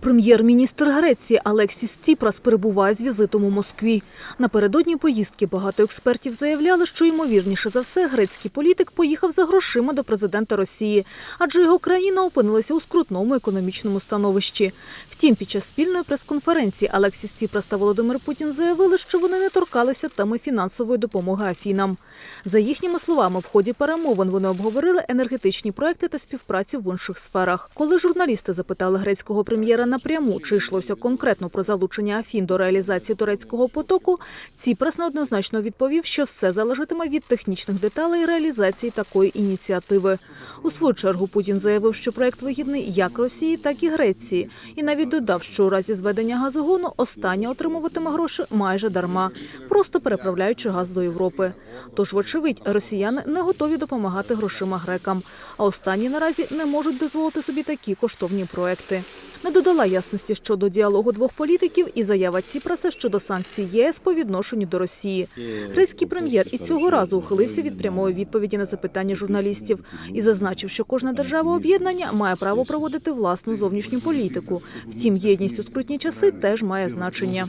Прем'єр-міністр Греції Алексіс Ціпрас перебуває з візитом у Москві. Напередодні поїздки багато експертів заявляли, що ймовірніше за все грецький політик поїхав за грошима до президента Росії, адже його країна опинилася у скрутному економічному становищі. Втім, під час спільної прес-конференції Алексіс Ціпрас та Володимир Путін заявили, що вони не торкалися теми фінансової допомоги Афінам. За їхніми словами, в ході перемовин вони обговорили енергетичні проекти та співпрацю в інших сферах. Коли журналісти запитали грецького прем'єра напряму, чи йшлося конкретно про залучення Афін до реалізації турецького потоку, Ціпрас неоднозначно відповів, що все залежатиме від технічних деталей реалізації такої ініціативи. У свою чергу Путін заявив, що проект вигідний як Росії, так і Греції, і навіть додав, що у разі зведення газогону остання отримуватиме гроші майже дарма, просто переправляючи газ до Європи. Тож, вочевидь, росіяни не готові допомагати грошима грекам, а останні наразі не можуть дозволити собі такі коштовні проекти. Не додала ясності щодо діалогу двох політиків і заява Ціпраса щодо санкцій єС по відношенню до Росії. Грецький прем'єр і цього разу ухилився від прямої відповіді на запитання журналістів і зазначив, що кожна держава об'єднання має право проводити власну зовнішню політику. Втім, єдність у скрутні часи теж має значення.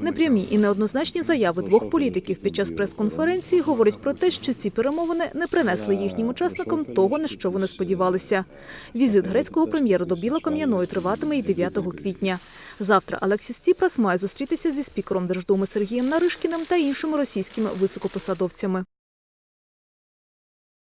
Непрямі і неоднозначні заяви двох політиків під час прес-конференції говорять про те, що ці перемовини не принесли їхнім учасникам того, на що вони сподівалися. Візит грецького прем'єра до Білокам'яної триватиме і 9 квітня. Завтра Алексіс Ціпрас має зустрітися зі спікером Держдуми Сергієм Наришкіним та іншими російськими високопосадовцями.